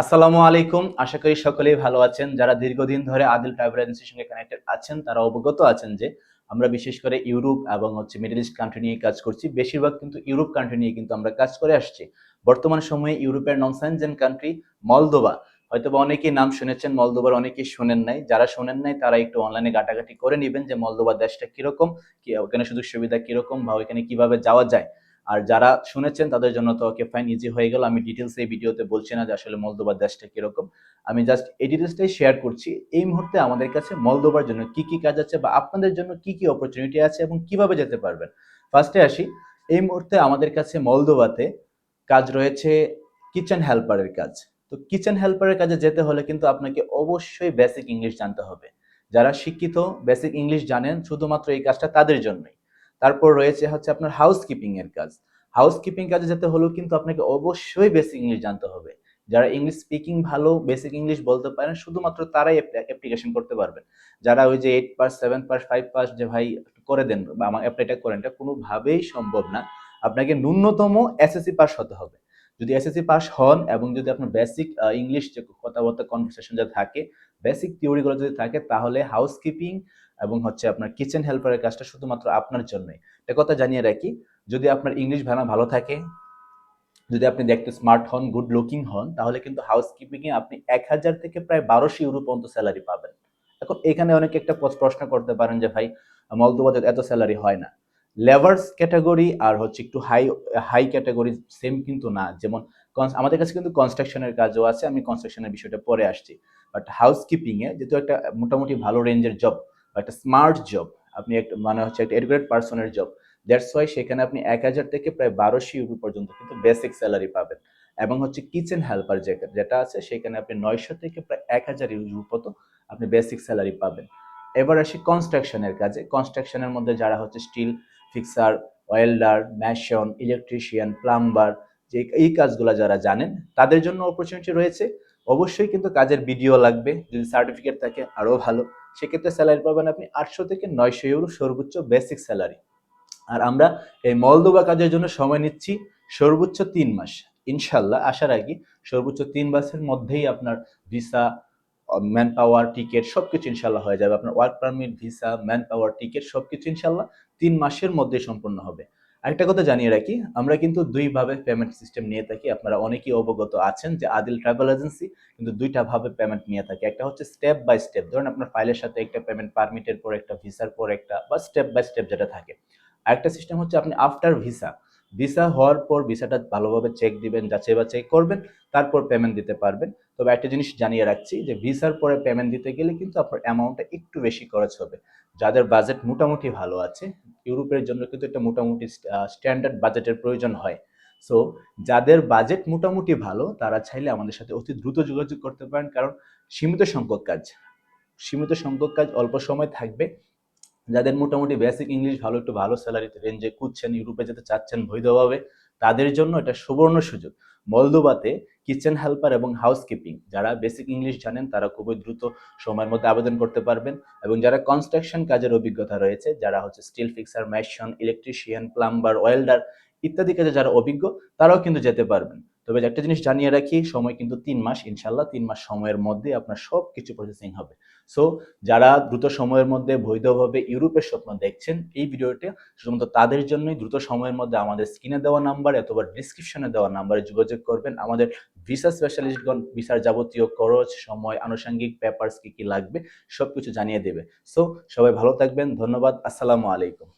আসসালামু আলাইকুম। আশা করি সকলেই ভালো আছেন। যারা দীর্ঘদিন ধরে আদিল ট্রাভেল এজেন্সির সঙ্গে কানেক্টেড আছেন, তারা অবগত আছেন যে আমরা বিশেষ করে ইউরোপ এবং হচ্ছে মিডল ইস্ট কান্ট্রি নিয়ে কাজ করছি। বেশিরভাগ কিন্তু ইউরোপ কান্ট্রি নিয়ে কিন্তু আমরা কাজ করে আসছি। বর্তমান সময়ে ইউরোপের নন সাইনজেন কান্ট্রি মলদোবা হয়তো বা অনেকেই নাম শুনেছেন মলদোবার অনেকেই শোনেন নাই। যারা শোনেন নাই, তারা একটু অনলাইনে ঘাটাঘাটি করে নেবেন যে মলদোবা দেশটা কীরকম, কি ওখানে সুযোগ সুবিধা কীরকম বা ওইখানে কীভাবে যাওয়া যায়। আর যারা শুনেছেন তাদের জন্য তো ওকে ফাইন ইজি হয়ে গেল। আমি ডিটেলস এই ভিডিওতে বলছি না যে আসলে মলদোবার দেশটা কীরকম। আমি জাস্ট এই ডিটেলসটাই শেয়ার করছি। এই মুহূর্তে আমাদের কাছে মলদোবার জন্য কি কি কাজ আছে বা আপনাদের জন্য কি কি অপরচুনিটি আছে এবং কীভাবে যেতে পারবেন? ফার্স্টে আসি। এই মুহূর্তে আমাদের কাছে মলদোবাতে কাজ রয়েছে কিচেন হেল্পারের কাজ। তো কিচেন হেল্পারের কাজে যেতে হলে কিন্তু আপনাকে অবশ্যই বেসিক ইংলিশ জানতে হবে। যারা শিক্ষিত বেসিক ইংলিশ জানেন, শুধুমাত্র এই কাজটা তাদের জন্যই। তারপর রয়েছে হচ্ছে আপনার হাউসকিপিং এর কাজ। হাউসকিপিং কাজে যেতে হলেও কিন্তু আপনাকে অবশ্যই বেসিক ইংলিশ জানতে হবে। যারা ইংলিশ স্পিকিং ভালো বেসিক ইংলিশ বলতে পারেন, শুধুমাত্র তারাই অ্যাপ্লিকেশন করতে পারবেন। যারা ওই যে eight pass seven pass five pass যে ভাই করে দেন, বা আমার অ্যাপ্লাইটা করেন, এটা কোনোভাবেই সম্ভব না। আপনাকে ন্যূনতম এসএসসি পাস হতে হবে। যদি এসএসসি পাস হন এবং যদি আপনার বেসিক ইংলিশ যে কথাবার্তা কনভারসেশন যা থাকে বেসিক থিওরিগুলো যদি থাকে, তাহলে হাউসকিপিং এবং হচ্ছে আপনার কিচেন হেল্পারের কাজটা শুধুমাত্র আপনার জন্যই। একটা কথা জানিয়ে রাখি, যদি আপনার ইংলিশ ভালো ভালো থাকে, যদি আপনি দেখতে স্মার্ট হন গুড লুকিং হন, তাহলে কিন্তু হাউসকিপিং এ আপনি এক হাজার থেকে প্রায় বারোশো ইউরো পর্যন্ত স্যালারি পাবেন। এখন এখানে অনেকে একটা প্রশ্ন করতে পারেন যে, ভাই মলদোবাদে এত স্যালারি হয় না। লেবার্স ক্যাটাগরি আর হচ্ছে একটু হাই হাই ক্যাটাগরি সেম কিন্তু না। যেমন আমাদের কাছে কিন্তু কনস্ট্রাকশনের কাজও আছে, আমি কনস্ট্রাকশনের বিষয়টা পরে আসছি। বাট হাউসকিপিং এ যেহেতু একটা মোটামুটি ভালো রেঞ্জের জব বা একটা স্মার্ট জব আপনি একটা মানে হচ্ছে একটা এডুকেটেড পার্সনের জব দ্যাটস ওয়াই সেখানে আপনি এক হাজার থেকে প্রায় বারোশো ইউরো পর্যন্ত কিন্তু বেসিক স্যালারি পাবেন। এবং হচ্ছে কিচেন হেল্পার যেটা আছে, সেখানে আপনি নয়শো থেকে প্রায় এক হাজার ইউরো পর্যন্ত আপনি বেসিক স্যালারি পাবেন। এবার আসি কনস্ট্রাকশনের কাজে। কনস্ট্রাকশনের মধ্যে যারা হচ্ছে steel fixer, welder, mason, electrician, plumber, যে এই কাজগুলো যারা জানেন, তাদের জন্য অপরচুনিটি রয়েছে। অবশ্যই কিন্তু কাজের ভিডিও লাগবে, যদি সার্টিফিকেট থাকে আরও ভালো। সেক্ষেত্রে স্যালারি পাবেন আপনি আটশো থেকে নয়শো ইউরো সর্বোচ্চ বেসিক স্যালারি আর আমরা এই মলদোবা কাজের জন্য সময় নিচ্ছি সর্বোচ্চ তিন মাস। ইনশাল্লাহ আসার আগে সর্বোচ্চ তিন মাসের মধ্যেই আপনার ভিসা ম্যান পাওয়ার টিকিট সবকিছু ইনশাল্লাহ হয়ে যাবে। আপনার work permit visa manpower ticket সবকিছু ইনশাল্লাহ তিন মাসের মধ্যে সম্পূর্ণ হবে। আরেকটা কথা জানিয়ে রাখি, আমরা কিন্তু দুইভাবে পেমেন্ট সিস্টেম নিয়ে থাকি। আপনারা অনেকেই অবগত আছেন যে আদিল ট্রাভেল এজেন্সি কিন্তু দুইটা ভাবে পেমেন্ট নিয়ে থাকে। একটা হচ্ছে স্টেপ বাই স্টেপ ধরুন আপনার ফাইলের সাথে একটা পেমেন্ট পারমিটের পর একটা ভিসার পর একটা, বা স্টেপ বাই স্টেপ যেটা থাকে। আরেকটা সিস্টেম হচ্ছে আপনি আফটার ভিসা ভিসা হওয়ার পর ভিসাটা ভালোভাবে চেক দিবেন, যাচাই বা চেক করবেন, তারপর পেমেন্ট দিতে পারবেন। তবে একটা জিনিস জানিয়ে রাখছি যে ভিসার পরে পেমেন্ট দিতে গেলে কিন্তু আপনার অ্যামাউন্টটা একটু বেশি খরচ হবে। যাদের বাজেট মোটামুটি ভালো আছে, ইউরোপের জন্য কিন্তু একটা মোটামুটি স্ট্যান্ডার্ড বাজেটের প্রয়োজন হয়। সো যাদের বাজেট মোটামুটি ভালো, তারা চাইলে আমাদের সাথে অতি দ্রুত যোগাযোগ করতে পারেন, কারণ সীমিত সংখ্যক কাজ। সীমিত সংখ্যক কাজ অল্প সময় থাকবে যাদের মোটামুটি বেসিক ইংলিশ ভালো, একটু ভালো স্যালারিতে রেঞ্জে খুঁজছেন ইউরোপে যেতে চাচ্ছেন, বৈধভাবে, তাদের জন্য এটা সুবর্ণ সুযোগ। মলদোবাতে কিচেন হেল্পার এবং হাউসকিপিং যারা বেসিক ইংলিশ জানেন, তারা খুবই দ্রুত সময়ের মধ্যে আবেদন করতে পারবেন এবং যারা কনস্ট্রাকশন কাজের অভিজ্ঞতা রয়েছে, যারা হচ্ছে steel fixer mason electrician plumber welder ইত্যাদি কাজে যারা অভিজ্ঞ, তারাও কিন্তু যেতে পারবেন। তবে একটা জিনিস জানিয়ে রাখি, সময় কিন্তু তিন মাস ইনশাল্লাহ তিন মাস সময়ের মধ্যে আপনার সব কিছু প্রসেসিং হবে। সো যারা দ্রুত সময়ের মধ্যে বৈধভাবে ইউরোপের স্বপ্ন দেখছেন, এই ভিডিওটা শুধুমাত্র তাদের জন্যই, দ্রুত সময়ের মধ্যে আমাদের স্ক্রিনে দেওয়া নাম্বার অথবা ডিসক্রিপশনে দেওয়া নাম্বারে যোগাযোগ করবেন। আমাদের ভিসা স্পেশালিস্টগণ ভিসার যাবতীয় খরচ, সময়, আনুষঙ্গিক পেপার্স কি কি লাগবে সব কিছু জানিয়ে দেবে। সো সবাই ভালো থাকবেন, ধন্যবাদ, আসসালামু আলাইকুম।